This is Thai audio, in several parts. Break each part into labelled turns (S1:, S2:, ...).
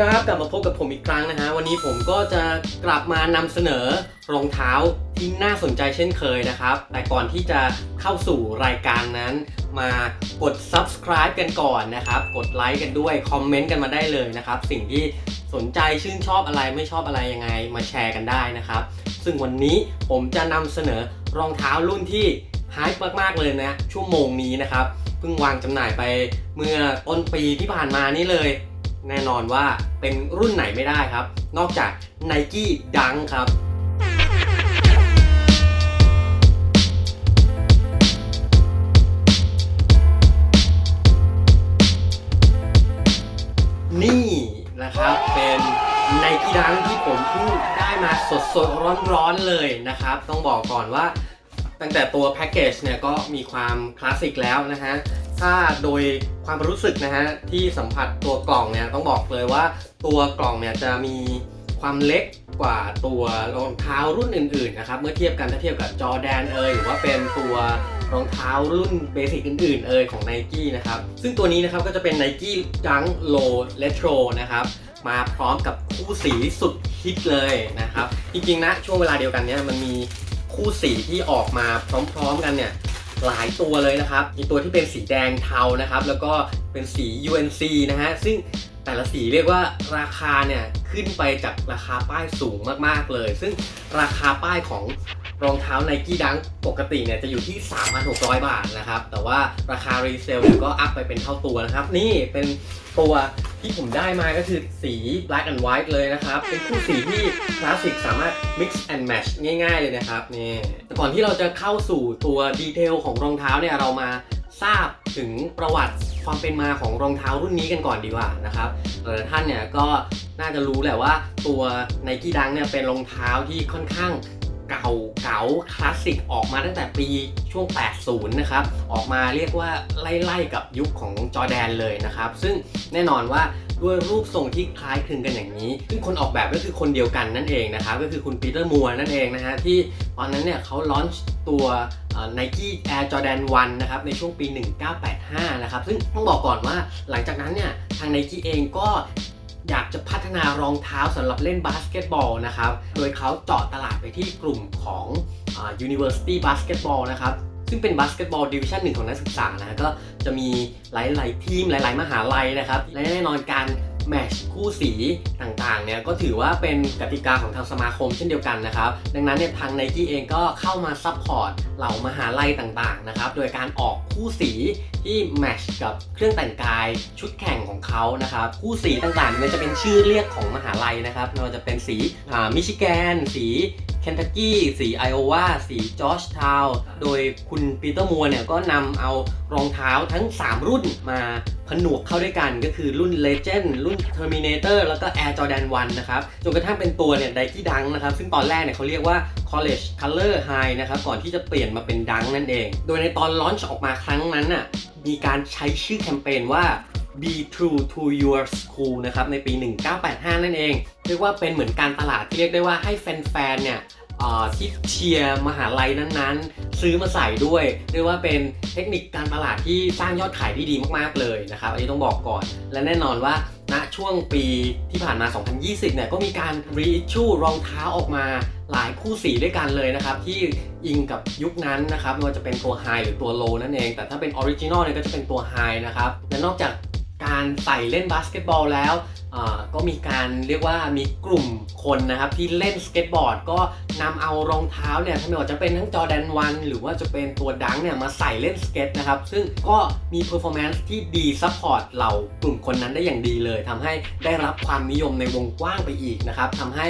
S1: ครับกลับมาพบกับผมอีกครั้งนะฮะวันนี้ผมก็จะกลับมานำเสนอรองเท้าที่น่าสนใจเช่นเคยนะครับ แต่ก่อนที่จะเข้าสู่รายการนั้น มากด subscribe กันก่อนนะครับ กดไลค์กันด้วยคอมเมนต์กันมาได้เลยนะครับ สิ่งที่สนใจชื่นชอบอะไรไม่ชอบอะไรยังไงมาแชร์กันได้นะครับ ซึ่งวันนี้ผมจะนำเสนอรองเท้ารุ่นที่ฮายมากๆเลยนะชั่วโมงนี้นะครับเพิ่งวางจำหน่ายไปเมื่อต้นปีที่ผ่านมานี่เลย แน่นอนว่าเป็นรุ่นไหนไม่ได้ครับ นอกจาก Nike Dunk ครับนี่นะครับ เป็น Nike Dunk ที่ผมเพิ่งได้มาสดๆร้อนๆเลยนะครับ ต้องบอกก่อนว่า ตั้งแต่ตัวแพ็กเกจเนี่ยก็มีความคลาสสิกแล้วนะฮะ ถ้าโดยความรู้สึกนะฮะที่สัมผัสตัวกล่องเนี่ยต้องบอกเลยว่าตัวกล่องเนี่ยจะมีความเล็กกว่าตัวรองเท้ารุ่นอื่นๆนะครับเมื่อเทียบกันถ้าเทียบกับจอแดนเอยหรือว่าเป็นตัวรองเท้ารุ่นเบสิกอื่นๆเอยของ n i กี้นะครับซึ่งตัวนี้นะครับก็จะเป็น Nike Dunk Low Retro นะครับมาพร้อมกับคู่สีสุดฮิตเลยนะครับจริงๆนะช่วงเวลาเดียวกันเนี่ยมันมีคู่สีที่ออกมาพร้อมๆกันเนี่ย หลายตัวเลยนะครับมีตัวที่เป็นสีแดงเทานะครับ แล้วก็เป็นสี UNC นะฮะซึ่งแต่ละสีเรียกว่าราคาเนี่ยขึ้นไปจากราคาป้ายสูงมากๆเลย ซึ่งราคาป้ายของ รองเท้า Nike Dunk ปกติเนี่ยจะอยู่ที่ 3,600 บาทนะครับ แต่ว่าราคารีเซลเนี่ยก็อัพไปเป็นเท่าตัวนะครับ นี่เป็นตัวที่ผมได้มาก็คือสี black and white เลยนะครับ เป็นคู่สีที่คลาสสิกสามารถ mix and match ง่าย ๆ เลยนะครับนี่แต่ก่อนที่เราจะเข้าสู่ตัวดีเทลของรองเท้าเนี่ยเรามาทราบถึงประวัติความเป็นมาของรองเท้ารุ่นนี้กันก่อนดีกว่านะครับหลายท่านเนี่ยก็น่าจะรู้แหละว่าตัว Nike Dunk เนี่ยเป็นรองเท้าที่ค่อนข้าง เก่าเก๋าคลาสสิกออกมาตั้งแต่ปีช่วง 80 นะครับ ออกมาเรียกว่าไล่ๆกับยุคของจอแดนเลยนะครับ ซึ่งแน่นอนว่าด้วยรูปทรงที่คล้ายคลึงกันอย่างนี้ ซึ่งคนออกแบบก็คือคนเดียวกันนั่นเองนะครับ ก็คือคุณปีเตอร์มัวนั่นเองนะฮะ ที่ตอนนั้นเนี่ยเขาล็อนช์ตัว Nike Air Jordan 1 นะครับ ในช่วงปี 1985 นะครับ ซึ่งต้องบอกก่อนว่าหลังจากนั้นเนี่ย ทาง Nike เองก็ อยากจะพัฒนารองเท้าสำหรับเล่นบาสเกตบอลนะครับ โดยเขาเจาะตลาดไปที่กลุ่มของอ่า University Basketball นะครับ ซึ่งเป็นบาสเกตบอลดิวิชั่นหนึ่งของนักศึกษานะก็จะมีหลาย ๆ ทีมหลาย ๆ มหาลัยนะครับ และแน่นอนการ แมชคู่สีต่างๆเนี่ยก็ถือว่าเป็นกติกาของทางสมาคมเช่นเดียวกันนะครับ ดังนั้นเนี่ยทางไนกี้เองก็เข้ามาซัพพอร์ตเหล่ามหาลัยต่างๆนะครับโดยการออกคู่สีที่แมชกับเครื่องแต่งกายชุดแข่งของเขานะครับคู่สีต่างๆเนี่ยจะเป็นชื่อเรียกของมหาลัยนะครับไม่ว่าจะเป็นสีมิชิแกน สี เคนทักกี้สีไอโอวาสีจอร์จทาวน์โดยคุณปีเตอร์มัวเนี่ยก็นำเอารองเท้าทั้ง 3 รุ่นมาผนวกเข้าด้วยกันก็คือรุ่น Legend รุ่น Terminator แล้วก็ Air Jordan 1 นะครับ จนกระทั่งเป็นตัวเนี่ยไดกี้ดังนะครับ ซึ่งตอนแรกเนี่ยเขาเรียกว่า College Color High นะครับ ก่อนที่จะเปลี่ยนมาเป็นดังนั่นเอง โดยในตอนลอนช์ออกมาครั้งนั้นน่ะมีการใช้ชื่อแคมเปญว่า Be True to Your School นะครับในปี 1985 นั่นเองเรียกว่าเป็นเหมือนการตลาดที่เรียกได้ว่าให้แฟนๆเนี่ยที่เชียร์มหาลัยนั้นๆ ซื้อมาใส่ด้วยเรียกว่าเป็นเทคนิคการตลาดที่สร้างยอดขายที่ดีมากๆเลยนะครับ อันนี้ต้องบอกก่อน และแน่นอนว่าณช่วงปีที่ผ่านมา 2020 เนี่ยก็มีการรีชูรองเท้าออกมาหลายคู่สีด้วยกันเลยนะครับ ที่อิงกับยุคนั้นนะครับไม่ว่าจะเป็นตัว High หรือตัว Low นั่นเอง แต่ถ้าเป็นออริจินอลเนี่ยก็จะเป็นตัว High นะครับและนอกจาก การใส่เล่นบาสเกตบอลแล้วก็มีการเรียกว่ามีกลุ่มคนนะครับที่เล่นสเก็ตบอร์ดก็ นำเอารองเท้าเนี่ยถ้าไม่ว่าจะเป็นทั้งจอแดนวันหรือว่าจะเป็นตัวดังเนี่ยมาใส่เล่นสเก็ตนะครับ ซึ่งก็มีเพอร์ฟอร์แมนซ์ที่ดีซัพพอร์ตเหล่ากลุ่มคนนั้นได้อย่างดีเลยทำให้ได้รับความนิยมในวงกว้างไปอีกนะครับทำให้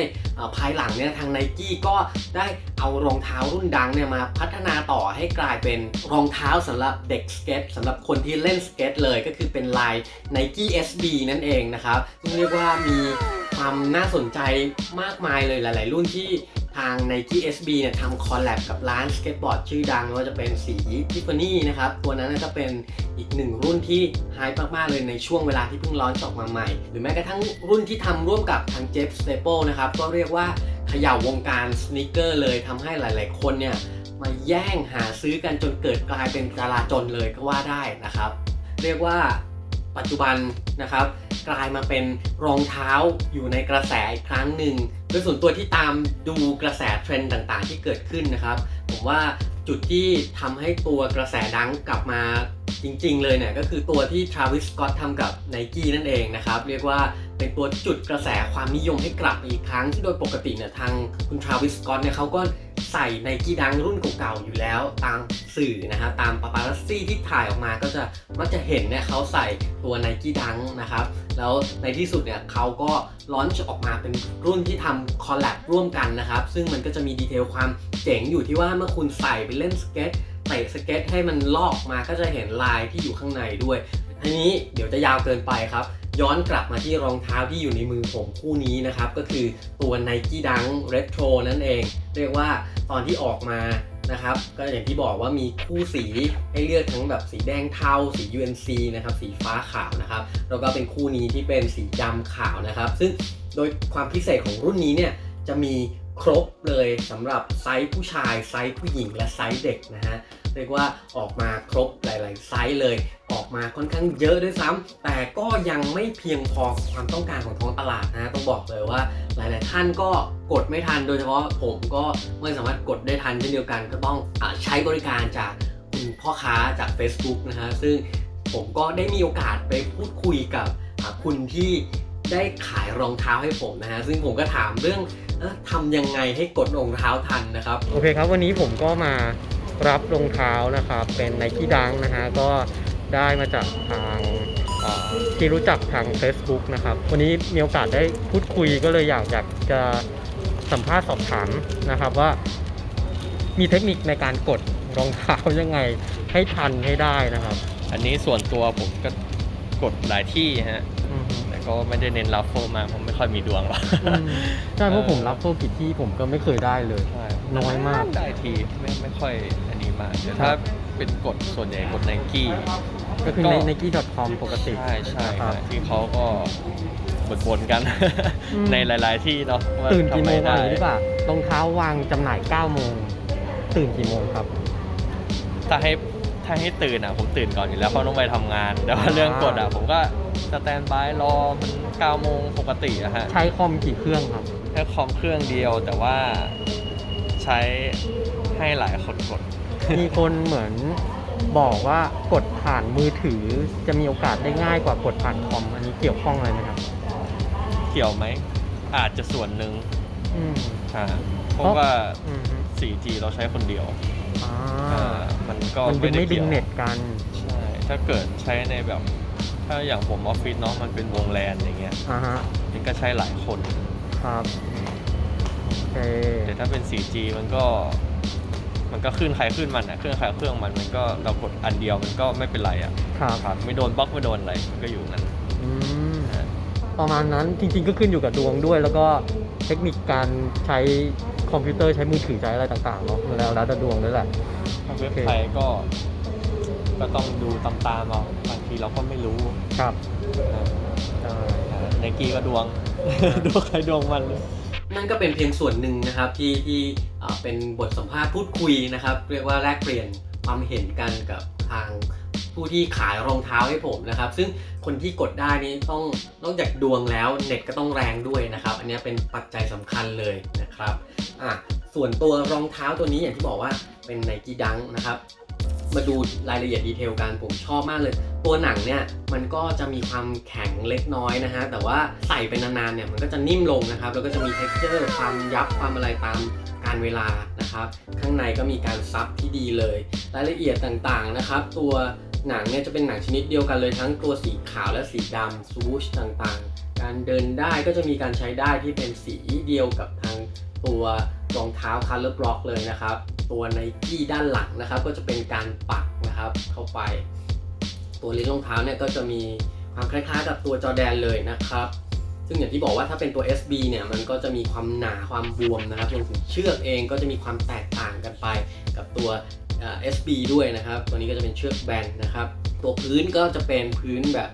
S1: ภายหลังเนี่ยทาง n i กี้ก็ได้เอารองเท้ารุ่นดังเนี่ยมาพัฒนาต่อให้กลายเป็นรองเท้าสำหรับเด็กสเก็ตสำหรับคนที่เล่นสเก็ตเลยก็คือเป็นลาย Nike SB นั่นเองนะครับซึ่งเรียกว่ามีความน่าสนใจมากมายเลยหลาย ๆ รุ่นที่ ทาง Nike SB เนี่ยทำคอลแลบกับร้านสเก็ตบอร์ดชื่อดังไม่ว่าจะเป็นสีทิฟฟานี่นะครับ ตัวนั้นก็เป็นอีกหนึ่งรุ่นที่ไฮมากๆเลยในช่วงเวลาที่เพิ่งร้อนออกมาใหม่ หรือแม้กระทั่งรุ่นที่ทำร่วมกับทางเจฟสเตเปิลนะครับ ก็เรียกว่าเขย่าวงการสน e เกอร์เลยทำให้หลายๆ คนเนี่ยมาแย่งหาซื้อกันจนเกิดกลายเป็นจราจนเลยก็ว่าได้นะครับ เรียกว่าปัจจุบันนะครับ กลายมาเป็นรองเท้าอยู่ในกระแสอีกครั้งหนึ่งโดยส่วนตัวที่ตามดูกระแสเทรนด์ต่างๆ ที่เกิดขึ้นนะครับ ผมว่าจุดที่ทำให้ตัวกระแสดังกลับมาจริงๆ เลยเนี่ยก็คือตัวที่ Travis Scott ทำกับ Nike นั่นเองนะครับ เรียกว่าเป็นตัวจุดกระแสความนิยมให้กลับอีกครั้งที่โดยปกติเนี่ยทางคุณ Travis Scott เนี่ยเขาก็ ใส่ไนกี้ดังรุ่นเก่าๆอยู่แล้วตามสื่อนะฮะตามปาปารัสซี่ที่ถ่ายออกมาก็จะมักจะเห็นเนี่ยเขาใส่ตัวไนกี้ดังนะครับแล้วในที่สุดเนี่ยเขาก็ลอนช์ออกมาเป็นรุ่นที่ทำคอลแลบร่วมกันนะครับ ซึ่งมันก็จะมีดีเทลความเจ๋งอยู่ที่ว่าเมื่อคุณใส่ไปเล่นสเก็ตเตะสเก็ตให้มันลอกมาก็จะเห็นลายที่อยู่ข้างในด้วยทีนี้เดี๋ยวจะยาวเกินไปครับ ย้อนกลับมาที่รองเท้าที่อยู่ในมือผมคู่นี้นะครับ ก็คือตัว Nike Dunk Retro นั่นเอง เรียกว่าตอนที่ออกมานะครับ ก็อย่างที่บอกว่ามีคู่สีให้เลือกทั้งแบบสีแดงเทาสี UNC นะครับ สีฟ้าขาวนะครับ แล้วก็เป็นคู่นี้ที่เป็นสีดำขาวนะครับ ซึ่งโดยความพิเศษของรุ่นนี้เนี่ยจะมีครบเลยสำหรับไซส์ผู้ชายไซส์ผู้หญิงและไซส์เด็กนะฮะ เรียกว่าออกมาครบหลาย ๆ ไซส์เลย ออกมาค่อนข้างเยอะด้วยซ้ำแต่ก็ยังไม่เพียงพอกับความต้องการของท้องตลาดนะต้องบอกเลยว่าหลาย ๆ ท่านก็กดไม่ทันโดยเฉพาะผมก็ไม่สามารถกดได้ทันเช่นเดียวกัน ก็ต้องอใช้บริการจากคุณพ่อค้าจาก Facebook นะฮะซึ่งผมก็ได้มีโอกาสไปพูดคุยกับคุณที่ได้ขายรองเท้าให้ผมนะฮะซึ่งผมก็ถามเรื่องทำยังไงให้กดรองเท้าทันนะครับ
S2: โอเคครับวันนี้ผมก็มา รับรองเท้านะครับ เป็น Nike Dunk นะฮะก็ได้มาจากทางที่รู้จักทาง Facebook นะครับ วันนี้มีโอกาสได้พูดคุยก็เลยอยากอยากจะสัมภาษณ์สอบถามนะครับว่า มีเทคนิคในการกดรองเท้ายังไงให้ทันให้ได้นะครับ
S3: อันนี้ส่วนตัวผมก็กดหลายที่ฮะ ก็ไม่ได้เน้นรับโฟมาผมไม่ค่อยมีดวงหรอก
S2: อืมใช่เพราะผมรับโฟผิดที่ผมก็ไม่เคยได้เลย
S3: ใช่
S2: น้อยมาก
S3: ได้ทีไม่ไม่ค่อยอันนี้มากแต่
S2: ครั
S3: ถ้า
S2: บ
S3: เป็นกดส่วนใหญ่กดไนกี้
S2: ก็คือ
S3: ก็
S2: ใน nike.com ปกติ
S3: ใช่ใช่
S2: นะครับ
S3: ที่เขาก็บ่นๆกัน
S2: อืม
S3: ในหลาย ๆ ที่เนาะว่า
S2: ตื่นกี่โมง
S3: ทำ
S2: อะไร
S3: ได้
S2: หรือเปล่ารองเท้าวางจำหน่าย9โมงตื่นกี่โมงครับ
S3: ถ้าให้ ถ้าให้ตื่นอะผมตื่นก่อนอยู่แล้วเพราะต้องไปทำงานแต่ว่าเรื่องกดอะผมก็สแตนบายรอมัน9โมงปกติอะฮะ
S2: ใช้คอมกี่เครื่องครับ
S3: แค่คอมเครื่องเดียวแต่ว่าใช้ให้หลายคนกด
S2: มีคนเหมือนบอกว่ากดผ่านมือถือจะมีโอกาสได้ง่ายกว่ากดผ่านคอมอันนี้เกี่ยวข้องอะไรไหมครับ
S3: เกี่ยวไหม อาจจะส่วนหนึ่ง
S2: อืม
S3: อ่าเพราะว่า
S2: อืม
S3: 4G เราใช้คนเดียว
S2: อ่า
S3: อ่า มันก็
S2: มันดึงไม่ดึ
S3: กี่
S2: ง
S3: ยว
S2: เน็ตกัน
S3: ใช่ถ้าเกิดใช้ในแบบ ถ้าอย่างผมออฟฟิศเนาะมันเป็นวงแลนอย่างเงี้ย
S2: อ่าฮะ
S3: มันก็ใช้หลายคน
S2: ครับโอเค
S3: แต่ถ้าเป็น 4G มันก็ มันก็ขึ้นใครขึ้นมันอะเครื่องใครเครื่องมันมันก็เรากดอันเดียวมันก็ไม่เป็นไรอะ
S2: ครับ
S3: ครับไม่โดนบล็อกไม่โดนอะไรมันก็อยู่นั้น
S2: อืม
S3: อ่า
S2: ประมาณนั้นจริง ๆ ก็ขึ้นอยู่กับดวงด้วย แล้วก็เทคนิคการใช้คอมพิวเตอร์ใช้มือถือใช้อะไรต่างๆเนาะแล้วแล้วแต่ดวงด้วยแหละ
S3: ถ้า เว็บ
S2: โอเค
S3: ไทยก็ก็ต้องดูตามตามๆเอาบางทีเราก็ไม่รู้
S2: ครับใช่
S3: ไนกี้ก็ดวงดวงใครดวงมันเลย
S1: นั่นก็เป็นเพียงส่วนหนึ่งนะครับที่ที่อ่าเป็นบทสัมภาษณ์พูดคุยนะครับ เรียกว่าแลกเปลี่ยนความเห็นกันกับทางผู้ที่ขายรองเท้าให้ผมนะครับ ซึ่งคนที่กดได้นี่ต้องนอกจากดวงแล้วเน็ตก็ต้องแรงด้วยนะครับ อันนี้เป็นปัจจัยสำคัญเลยนะครับอะ ส่วนตัวรองเท้าตัวนี้อย่างที่บอกว่าเป็น Nike Dunk นะครับ มาดูรายละเอียดดีเทลกันผมชอบมากเลย ตัวหนังเนี่ยมันก็จะมีความแข็งเล็กน้อยนะฮะแต่ว่าใส่ไปนานๆเนี่ยมันก็จะนิ่มลงนะครับ แล้วก็จะมี t e x t อร์ความยับความอะไรตามการเวลานะครับ ข้างในก็มีการซับที่ดีเลย รายละเอียดต่างๆนะครับ ตัวหนังเนี่ยจะเป็นหนังชนิดเดียวกันเลยทั้งตัวสีขาวและสีดำซูชต่างๆ การเดินได้ก็จะมีการใช้ได้ที่เป็นสีเดียวกับทางตัว รองเท้า Color Block เลยนะครับ ตัวไนกี้ด้านหลังนะครับ ก็จะเป็นการปักนะครับเข้าไป ตัวลิ้นรองเท้าเนี่ยก็จะมีความคล้ายๆ กับตัวจอแดนเลยนะครับ ซึ่งอย่างที่บอกว่าถ้าเป็นตัว SB เนี่ยมันก็จะมีความหนาความบวมนะครับรวมถึงเชือกเองก็จะมีความแตกต่างกันไปกับตัวเอ่อ SB ด้วยนะครับ ตัวนี้ก็จะเป็นเชือกแบนนะครับ ตัวพื้นก็จะเป็นพื้นแบบ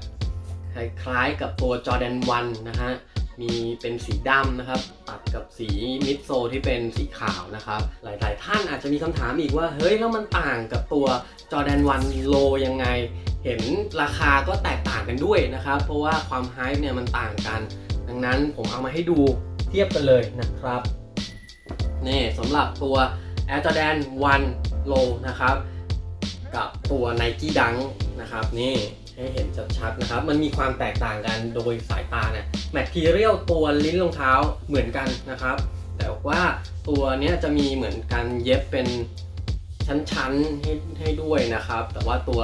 S1: คล้ายๆกับตัว Jordan 1นะฮะ มีเป็นสีดำนะครับ ตัดกับสีมิดโซที่เป็นสีขาวนะครับ หลายๆ ท่านอาจจะมีคำถามอีกว่า เฮ้ย แล้วมันต่างกับตัว Jordan 1 Low ยังไง เห็นราคาก็แตกต่างกันด้วยนะครับ เพราะว่าความไฮป์เนี่ยมันต่างกัน ดังนั้นผมเอามาให้ดูเทียบกันเลยนะครับนี่สำหรับตัว Air Jordan 1 Low นะครับ กับตัว Nike Dunk นะครับนี่ ให้เห็นชัดๆนะครับ มันมีความแตกต่างกันโดยสายตาเนี่ยแมททีเรียลตัวลิ้นรองเท้าเหมือนกันนะครับ แต่ว่าตัวเนี้ยจะมีเหมือนกันเย็บเป็นชั้นๆให้ให้ด้วยนะครับ แต่ว่าตัว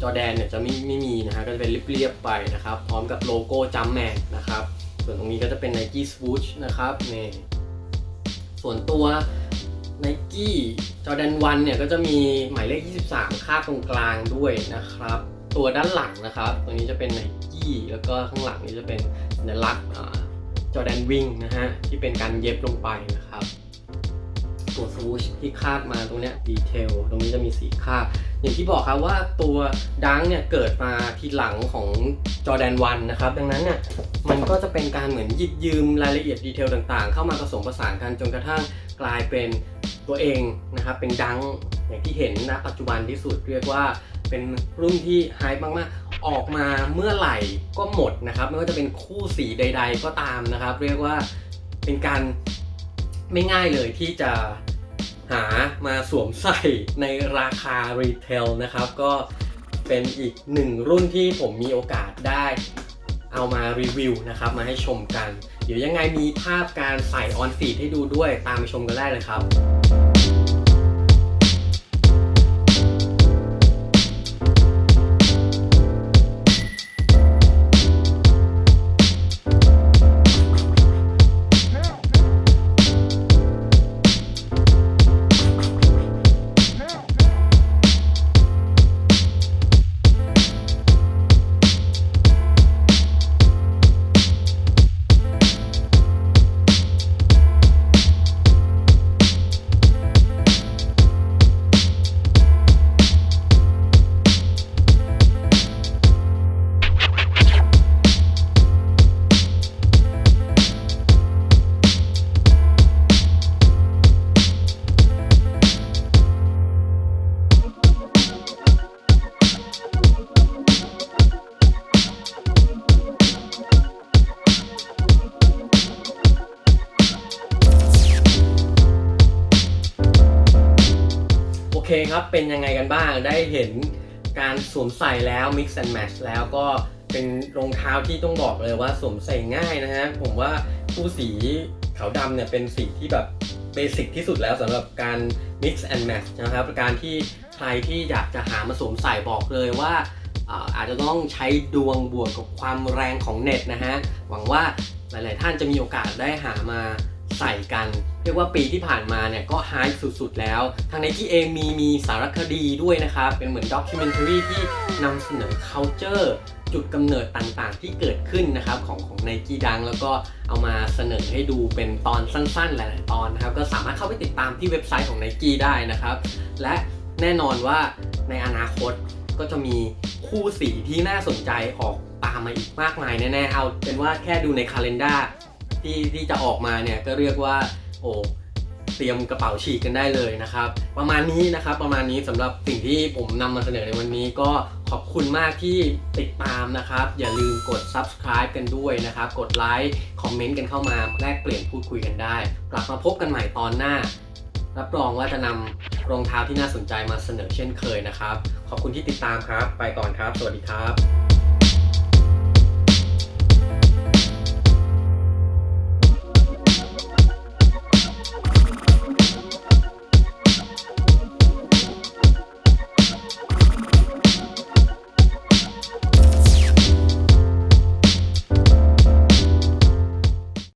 S1: จอแดนเนี่ยจะไม่ไม่มีนะฮะก็จะเป็นเรียบๆไปนะครับ พร้อมกับโลโก้จัมแมนนะครับ ส่วนตรงนี้ก็จะเป็น Nike Swoosh นะครับนี่ส่วนตัว Nike Jordan 1เนี่ยก็จะมีหมายเลข 23 คาดตรงกลางด้วยนะครับ ตัวด้านหลังนะครับ ตรงนี้จะเป็น Nike แล้วก็ข้างหลังนี้จะเป็นสัญลักษณ์จอแดนวิงนะฮะที่เป็นการเย็บลงไปนะครับ ตัวสวูชที่คาดมาตรงเนี้ยดีเทลตรงนี้จะมีสีคาดอย่างที่บอกครับว่าตัวดังเนี่ยเกิดมาทีหลังของจอแดนวันนะครับ ดังนั้นเนี่ยมันก็จะเป็นการเหมือนหยิบยืมรายละเอียดดีเทลต่างๆ เข้ามาผสมผสานกันจนกระทั่งกลายเป็นตัวเองนะครับเป็นดังอย่างที่เห็นณปัจจุบันที่สุดเรียกว่า เป็นรุ่นที่ไฮป์มากๆ ออกมาเมื่อไหร่ก็หมดนะครับ ไม่ว่าจะเป็นคู่สีใด ๆ ก็ตามนะครับ เรียกว่าเป็นการไม่ง่ายเลยที่จะหามาสวมใส่ในราคารีเทลนะครับ ก็เป็นอีกหนึ่งรุ่นที่ผมมีโอกาสได้เอามารีวิวนะครับ มาให้ชมกัน เดี๋ยวยังไงมีภาพการใส่ออนฟีดให้ดูด้วยตามไปชมกันได้เลยครับ เคครับ เป็นยังไงกันบ้าง ได้เห็นการสวมใส่แล้ว mix and match แล้วก็เป็นรองเท้าที่ต้องบอกเลยว่าสวมใส่ง่ายนะฮะ ผมว่าคู่สีขาวดำเนี่ยเป็นสีที่แบบเบสิกที่สุดแล้วสำหรับการ mix and match นะครับ การที่ใครที่อยากจะหามาสวมใส่บอกเลยว่าอ่าอาจจะต้องใช้ดวงบวกกับความแรงของเน็ตนะฮะ หวังว่าหลาย ๆ ท่านจะมีโอกาสได้หามา ใส่กัน เรียกว่าปีที่ผ่านมาเนี่ยก็ไฮสุดๆแล้ว ทางในที่เองมีมีสารคดีด้วยนะครับ เป็นเหมือนด็อกิเมนท r รีที่นำเสนอ culture จุดกำเนิดต่างๆที่เกิดขึ้นนะครับของของไนกี้ดัง แล้วก็เอามาเสนอให้ดูเป็นตอนสั้นๆ หลายๆตอนนะครับ ก็สามารถเข้าไปติดตามที่เว็บไซต์ของ n i กี้ได้นะครับ และแน่นอนว่าในอนาคตก็จะมีคู่สีที่น่าสนใจออกตามมาอีกมากมายแน่ๆ เอาเป็นว่าแค่ดูในคาล endar ที่ที่จะออกมาเนี่ยก็เรียกว่าโอ้เตรียมกระเป๋าฉีกกันได้เลยนะครับ ประมาณนี้นะครับประมาณนี้สำหรับสิ่งที่ผมนำมาเสนอในวันนี้ก็ขอบคุณมากที่ติดตามนะครับ อย่าลืมกด subscribe กันด้วยนะครับ กดไลค์คอมเมนต์กันเข้ามาแลกเปลี่ยนพูดคุยกันได้ กลับมาพบกันใหม่ตอนหน้า รับรองว่าจะนำรองเท้าที่น่าสนใจมาเสนอเช่นเคยนะครับ ขอบคุณที่ติดตามครับ ไปก่อนครับ สวัสดีครับ